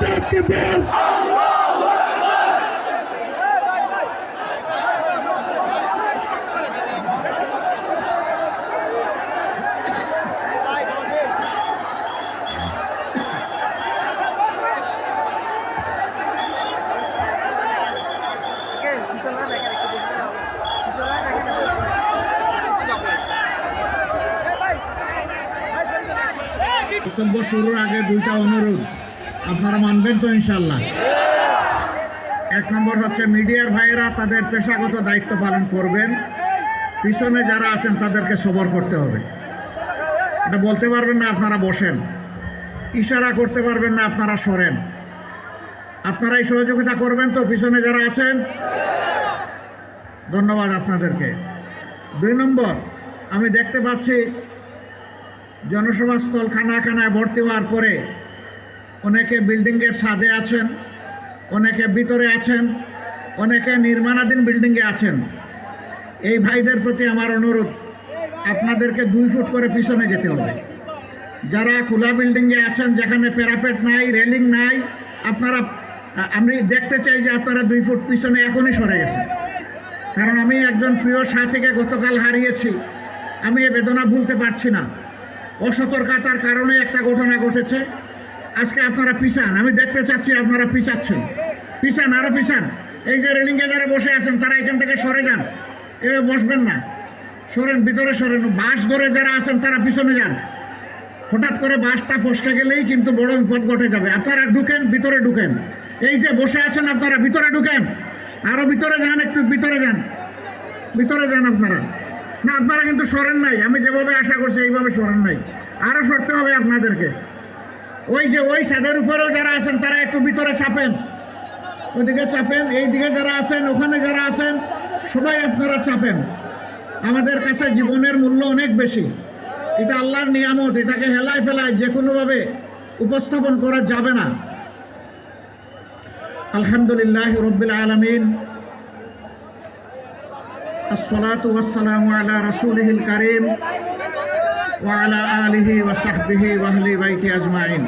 تكبير বক্তব্য শুরুর আগে দুইটা অনুরোধ। আপনারা মানবেন তো ইনশাল্লাহ এক নম্বর হচ্ছে মিডিয়ার ভাইয়েরা তাদের পেশাগত দায়িত্ব পালন করবেন। পিছনে যারা আছেন তাদেরকে সবর করতে হবে। এটা বলতে পারবেন না আপনারা বসেন। ইশারা করতে পারবেন না আপনারা সরেন। আপনারাই সহযোগিতা করবেন তো পিছনে যারা আছেন। ধন্যবাদ আপনাদেরকে। দুই নম্বর, আমি দেখতে পাচ্ছি জনসভা স্থল খানা খানায় ভর্তি হওয়ার পরে অনেকে বিল্ডিংয়ের ছাদে আছেন, অনেকে ভিতরে আছেন, অনেকে নির্মাণাধীন বিল্ডিংয়ে আছেন। এই ভাইদের প্রতি আমার অনুরোধ, আপনাদেরকে দুই ফুট করে পিছনে যেতে হবে। যারা খোলা বিল্ডিংয়ে আছেন, যেখানে প্যারাপেট নাই, রেলিং নাই, আপনারা, আমি দেখতে চাই যে আপনারা দুই ফুট পিছনে এখনই সরে গেছেন। কারণ আমি একজন প্রিয় সাথীকে গতকাল হারিয়েছি। আমি এ বেদনা ভুলতে পারছি না। অসতর্কতার কারণে একটা ঘটনা ঘটেছে। আজকে আপনারা পিছান, আমি দেখতে চাচ্ছি আপনারা পিছাচ্ছেন। পিছান আরও পিছান। এই যে রেলিংয়ে যারা বসে আছেন, তারা এখান থেকে সরে যান। এভাবে বসবেন না। সরেন, ভিতরে সরেন। বাস ধরে যারা আছেন, তারা পিছনে যান। হঠাৎ করে বাসটা ফসকে গেলেই কিন্তু বড় বিপদ ঘটে যাবে। আপনারা ঢুকেন, ভিতরে ঢুকেন। এই যে বসে আছেন আপনারা, ভিতরে ঢুকেন। আরও ভিতরে যান, একটু ভিতরে যান। ভিতরে যান আপনারা। না, আপনারা কিন্তু সরেন নাই। আমি যেভাবে আশা করছি, এইভাবে সরেন নাই। আরও সরতে হবে আপনাদেরকে। ওই যে, ওই ছাদের উপরেও যারা আছেন, তারা একটু ভিতরে চাপেন। ওদিকে চাপেন এই দিকে যারা আছেন, ওখানে যারা আছেন, সবাই আপনারা চাপেন। আমাদের কাছে জীবনের মূল্য অনেক বেশি। এটা আল্লাহর নিয়ামত, এটাকে হেলায় ফেলায় যে কোনোভাবে উপস্থাপন করা যাবে না। আলহামদুলিল্লাহ রব্বিল আলমিন। الصلاة والسلام على رسوله الكريم وعلى آله وصحبه وأهل بيت أجمعين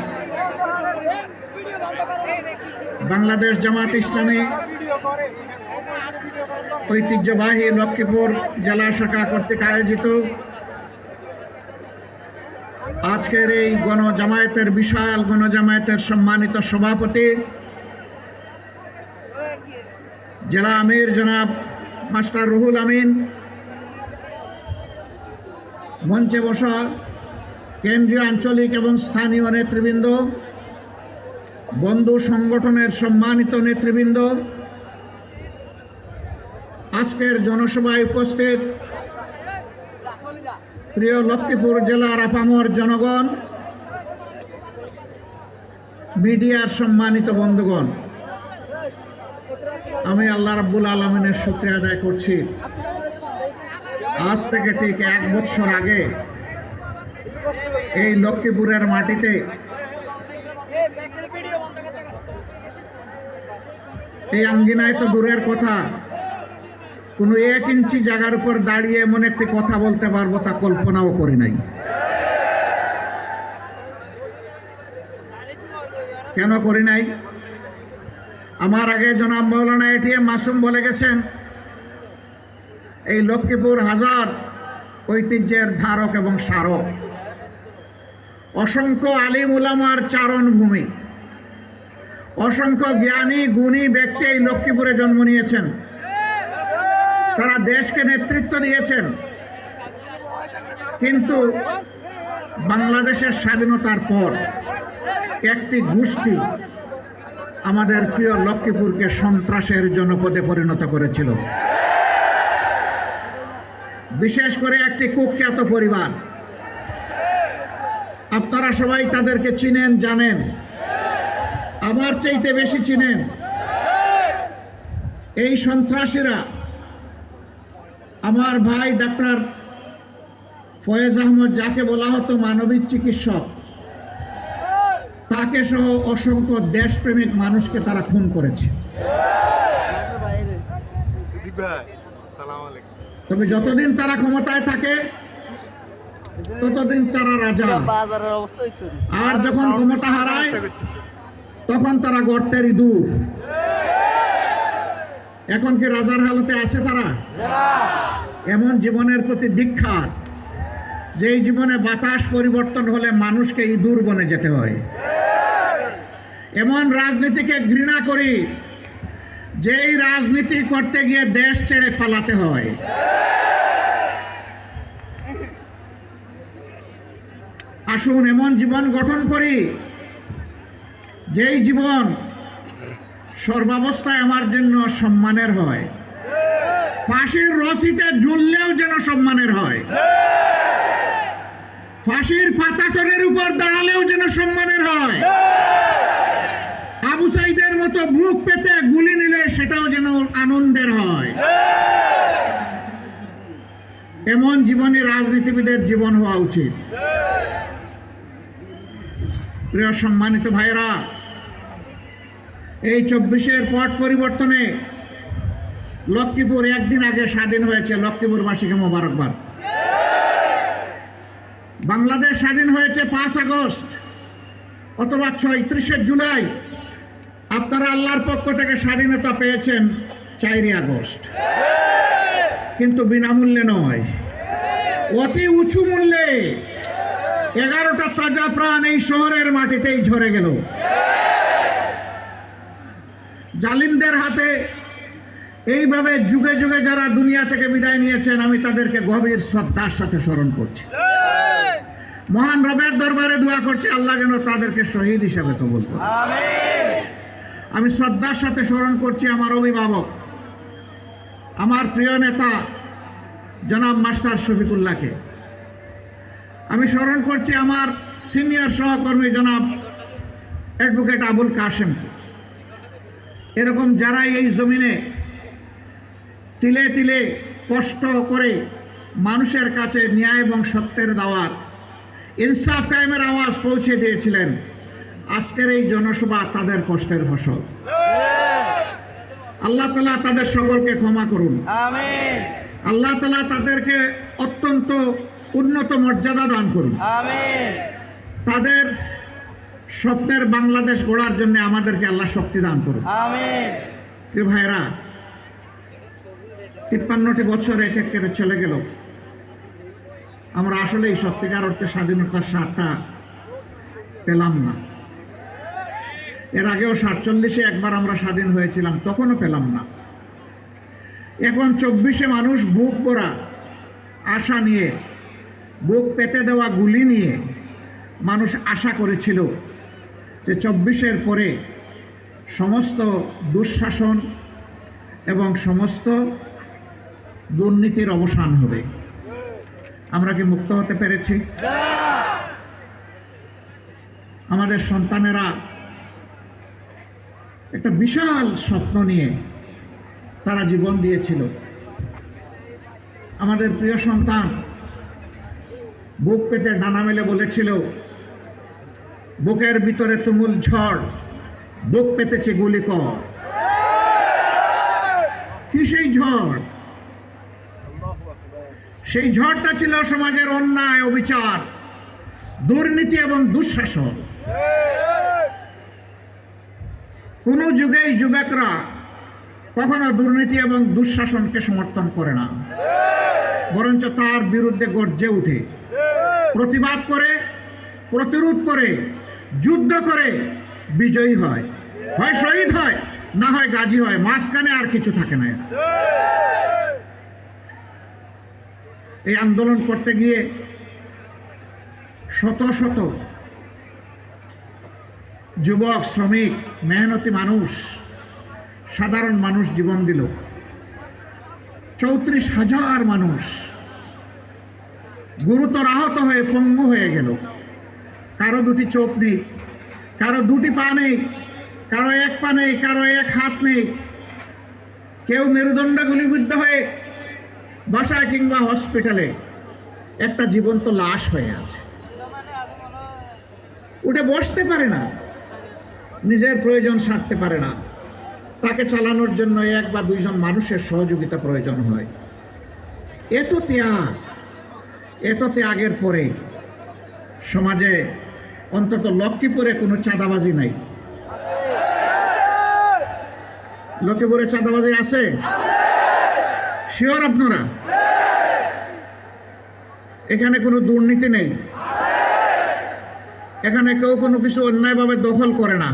বাংলাদেশ জামাত ইসলামী ঐতিহ্যবাহী লক্ষ্মীপুর জেলা শাখা কর্তৃক আয়োজিত আজকের এই গণজামায়াতের বিশাল গণজামায়াতের সম্মানিত সভাপতি জেলা আমির জনাব মাস্টার রুহুল আমিন। মঞ্চে বসা কেন্দ্রীয় আঞ্চলিক এবং স্থানীয় নেতৃবৃন্দ, বন্ধু সংগঠনের সম্মানিত নেতৃবৃন্দ, আজকের জনসভায় উপস্থিত প্রিয় লক্ষ্মীপুর জেলার আপামর জনগণ, মিডিয়ার সম্মানিত বন্ধুগণ। আমি আল্লাহ রাব্বুল আলমিনের শুক্রিয়া আদায় করছি। আজ থেকে ঠিক এক বছর আগে এই লক্ষ্মীপুরের মাটিতে এই আঙ্গিনায় তো দূরের কথা, কোনো এক ইঞ্চি জায়গার উপর দাঁড়িয়ে এমন একটি কথা বলতে পারব তা কল্পনাও করি নাই। কেন করি নাই? আমার আগে জনাব মৌলানা এটিএম মাসুম বলে গেছেন, এই লক্ষ্মীপুর হাজার ঐতিহ্যের ধারক এবং স্মারক। অসংখ্য আলিম উলামার চারণ ভূমি অসংখ্য জ্ঞানী, গুণী ব্যক্তি এই লক্ষ্মীপুরে জন্ম নিয়েছেন। তারা দেশকে নেতৃত্ব দিয়েছেন। কিন্তু বাংলাদেশের স্বাধীনতার পর একটি গোষ্ঠী আমাদের প্রিয় লক্ষ্মীপুরকে সন্ত্রাসের জনপদে পরিণত করেছিল। বিশেষ করে একটি কুখ্যাত পরিবার। আপনারা সবাই তাদেরকে চিনেন, জানেন। আমার চাইতে বেশি চিনেন। এই সন্ত্রাসীরা আমার ভাই ডাক্তার ফয়েজ আহমদ যাকে বলা হতো মানবিক চিকিৎসক তাকে সহ অসংখ্য দেশপ্রেমিক মানুষকে তারা খুন করেছে। সিদ্দিক ভাই সালাম আলাইকুম। তবে যতদিন তারা ক্ষমতায় থাকে ততদিন তারা রাজা। আর যখন ক্ষমতা হারায় তখন তারা গর্তের ইঁদুর এখন কি রাজার হালতে আছে তারা? এমন জীবনের প্রতি দীক্ষার যেই জীবনে বাতাস পরিবর্তন হলে মানুষকে ইঁদুর বনে যেতে হয়। এমন রাজনীতিকে ঘৃণা করি যেই রাজনীতি করতে গিয়ে দেশ ছেড়ে পালাতে হয়। আসুন এমন জীবন গঠন করি, যেই জীবন সর্বাবস্থায় আমার জন্য সম্মানের হয়। ফাঁসির রসিতে ঝুললেও যেন সম্মানের হয়। ফাঁসির পাতাটনের উপর দাঁড়ালেও যেন সম্মানের হয়। মতো বুক পেতে গুলি নিলে সেটাও যেন আনন্দের হয়। এমন জীবনী রাজনীতিবিদের জীবন হওয়া উচিত। প্রিয় সম্মানিত ভাইরা এই চব্বিশের পট পরিবর্তনে লক্ষ্মীপুর একদিন আগে স্বাধীন হয়েছে লক্ষ্মীপুরবাসীকে মোবারকবাদ। বাংলাদেশ স্বাধীন হয়েছে পাঁচ আগস্ট অথবা ছয়ত্রিশে জুলাই আপনারা আল্লাহর পক্ষ থেকে স্বাধীনতা পেয়েছেন চারই আগস্ট। কিন্তু বিনামূল্যে নয়। অতি উঁচু মূল্যে এগারোটা তাজা প্রাণ এই শহরের মাটিতেই ঝরে গেল। জালিমদের হাতে এইভাবে যুগে যুগে যারা দুনিয়া থেকে বিদায় নিয়েছেন, আমি তাদেরকে গভীর শ্রদ্ধার সাথে স্মরণ করছি। মহান রবের দরবারে দোয়া করছি, আল্লাহ যেন তাদেরকে শহীদ হিসাবে কবুল করে। আমি শ্রদ্ধার সাথে স্মরণ করছি আমার অভিভাবক, আমার প্রিয় নেতা, জনাব মাস্টার শফিকুল্লাহকে। আমি স্মরণ করছি আমার সিনিয়র সহকর্মী জনাব অ্যাডভোকেট আবুল কাশেম এরকম যারাই এই জমিনে তিলে তিলে কষ্ট করে মানুষের কাছে ন্যায় এবং সত্যের দাওয়াত, ইনসাফ কায়েমের আওয়াজ পৌঁছে দিয়েছিলেন আজকের এই জনসভা তাদের কষ্টের ফসল। আল্লাহ তালা তাদের সকলকে ক্ষমা করুন। আল্লাহ তালা তাদেরকে অত্যন্ত উন্নত মর্যাদা দান করুন। তাদের স্বপ্নের বাংলাদেশ গড়ার জন্য আমাদেরকে আল্লাহ শক্তি দান করুন। প্রিয় ভাইরা তিপ্পান্নটি বছর এক এক করে চলে গেল। আমরা আসলে এই সত্যিকার অর্থে স্বাধীনতার স্বাদটা পেলাম না। এর আগেও সাতচল্লিশে একবার আমরা স্বাধীন হয়েছিলাম, তখনও পেলাম না। এখন চব্বিশে মানুষ বুক ভরা আশা নিয়ে, বুক পেতে দেওয়া গুলি নিয়ে মানুষ আশা করেছিল যে চব্বিশের পরে সমস্ত দুঃশাসন এবং সমস্ত দুর্নীতির অবসান হবে। আমরা কি মুক্ত হতে পেরেছি? আমাদের সন্তানেরা একটা বিশাল স্বপ্ন নিয়ে তারা জীবন দিয়েছিল। আমাদের প্রিয় সন্তান বুক পেতে ডানা মেলে বলেছিল, বুকের ভিতরে তুমুল ঝড়, বুক পেতেছে গুলি কি সেই ঝড়? সেই ঝড়টা ছিল সমাজের অন্যায়, অবিচার, দুর্নীতি এবং দুঃশাসন। কোনো যুগেই যুবকরা কখনো দুর্নীতি এবং দুঃশাসনকে সমর্থন করে না বরঞ্চ তার বিরুদ্ধে গর্জে উঠে, প্রতিবাদ করে, প্রতিরোধ করে, যুদ্ধ করে বিজয়ী হয় হয় শহীদ হয়, না হয় গাজী হয়, মাঝখানে আর কিছু থাকে না। এই আন্দোলন করতে গিয়ে শত শত যুবক, শ্রমিক, মেহনতি মানুষ, সাধারণ মানুষ জীবন দিল। চৌত্রিশ হাজার মানুষ গুরুতর আহত হয়ে পঙ্গু হয়ে গেল। কারও দুটি চোখ নেই, কারও দুটি পা নেই, কারও এক পা নেই, কারও এক হাত নেই। কেউ মেরুদণ্ড গুলিবিদ্ধ হয়ে বাসায় কিংবা হসপিটালে একটা জীবন্ত লাশ হয়ে আছে। উঠে বসতে পারে না। নিজের প্রয়োজন সারতে পারে না। তাকে চালানোর জন্য এক বা দুইজন মানুষের সহযোগিতা প্রয়োজন হয়। এত ত্যাগ, এত ত্যাগের পরে সমাজে অন্তত লক্ষ্মীপুরে কোনো চাঁদাবাজি নাই। লক্ষ্মীপুরে চাঁদাবাজি আছে? শিওর আপনারা? এখানে কোনো দুর্নীতি নেই। এখানে কেউ কোনো কিছু অন্যায়ভাবে দখল করে না।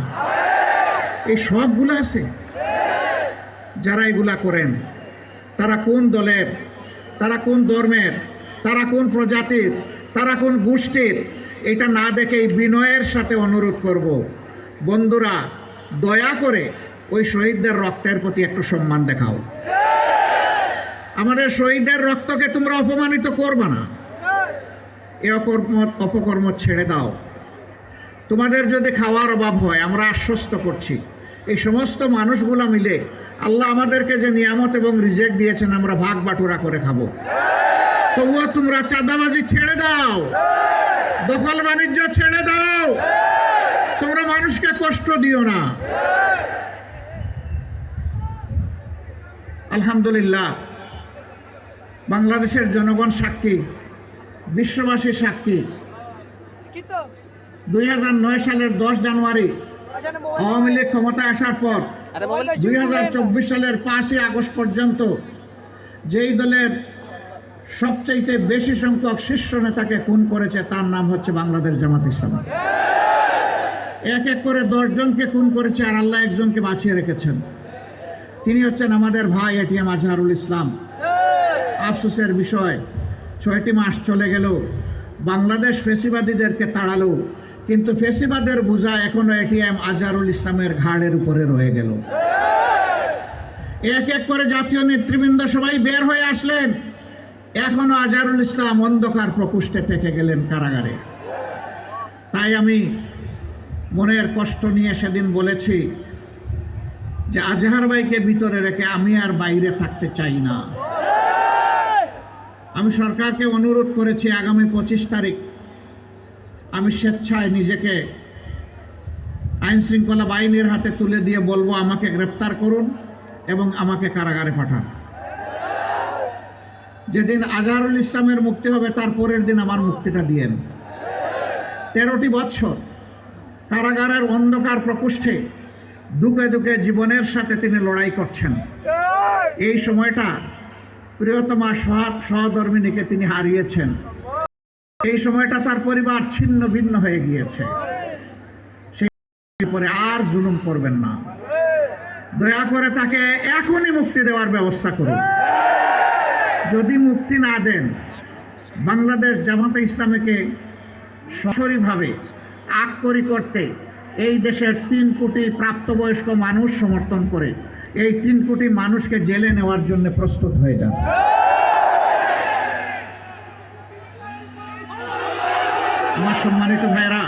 এই সবগুলো আছে। যারা এগুলা করেন, তারা কোন দলের, তারা কোন ধর্মের, তারা কোন প্রজাতির, তারা কোন গোষ্ঠীর, এটা না দেখে এই বিনয়ের সাথে অনুরোধ করব। বন্ধুরা, দয়া করে ওই শহীদদের রক্তের প্রতি একটু সম্মান দেখাও। আমাদের শহীদদের রক্তকে তোমরা অপমানিত করবে না। এ অকর্ম, অপকর্ম ছেড়ে দাও। তোমাদের যদি খাওয়ার অভাব হয়, আমরা আশ্বস্ত করছি। এই সমস্ত মানুষগুলো মিলে আল্লাহ আমাদেরকে যে নিয়ামত এবং রিজেক্ট দিয়েছেন, আমরা ভাগ বাটুরা করে খাব। তবুও তোমরা চাঁদাবাজি ছেড়ে দাও। দখল বাণিজ্য ছেড়ে দাও। তোমরা মানুষকে কষ্ট দিও না। আলহামদুলিল্লাহ, বাংলাদেশের জনগণ সাক্ষী বিশ্ববাসী সাক্ষী। দুই হাজার নয় সালের দশ জানুয়ারি আওয়ামী লীগ ক্ষমতায় আসার পর দুই সালের পাঁচই আগস্ট পর্যন্ত যেই দলের সবচাইতে বেশি সংখ্যক শীর্ষ নেতাকে খুন করেছে তার নাম হচ্ছে বাংলাদেশ জামাত ইসলাম। এক এক করে দশজনকে খুন করেছে আর আল্লাহ একজনকে বাঁচিয়ে রেখেছেন। তিনি হচ্ছেন আমাদের ভাই এটিএম আজহারুল ইসলাম। আফসোসের বিষয় ছয়টি মাস চলে গেল বাংলাদেশ ফেসিবাদীদেরকে তাড়ালো কিন্তু ফেসিবাদের বোঝা এখনও এটিএম আজহারুল ইসলামের ঘাড়ের উপরে রয়ে গেল। এক এক করে জাতীয় নেতৃবৃন্দ সবাই বের হয়ে আসলেন। এখনও আজহারুল ইসলাম অন্ধকার প্রকোষ্ঠে থেকে গেলেন কারাগারে। তাই আমি মনের কষ্ট নিয়ে সেদিন বলেছি যে আজহার ভাইকে ভিতরে রেখে আমি আর বাইরে থাকতে চাই না। আমি সরকারকে অনুরোধ করেছি আগামী পঁচিশ তারিখ আমি স্বেচ্ছায় নিজেকে আইন শৃঙ্খলা বাহিনীর হাতে তুলে দিয়ে বলব, আমাকে গ্রেপ্তার করুন এবং আমাকে কারাগারে পাঠান। যেদিন আজহারুল ইসলামের মুক্তি হবে, তার পরের দিন আমার মুক্তিটা দিয়েন তেরোটি বছর কারাগারের অন্ধকার প্রকোষ্ঠে দুঃখে দুঃখে জীবনের সাথে তিনি লড়াই করছেন। এই সময়টা প্রিয়তমা সহধর্মিনীকে তিনি হারিয়েছেন। এই সময়টা তার পরিবার ছিন্ন ভিন্ন হয়ে গিয়েছে। সেই পরে আর জুলুম করবেন না। দয়া করে তাকে এখনই মুক্তি দেওয়ার ব্যবস্থা করুন। যদি মুক্তি না দেন, বাংলাদেশ জামাতে ইসলামীকে সরাসরিভাবে আক্ষরি করতে এই দেশের তিন কোটি প্রাপ্তবয়স্ক মানুষ সমর্থন করে, এই তিন কোটি মানুষকে জেলে নেওয়ার জন্য প্রস্তুত হয়ে যান। সম্মানিত ভাইরা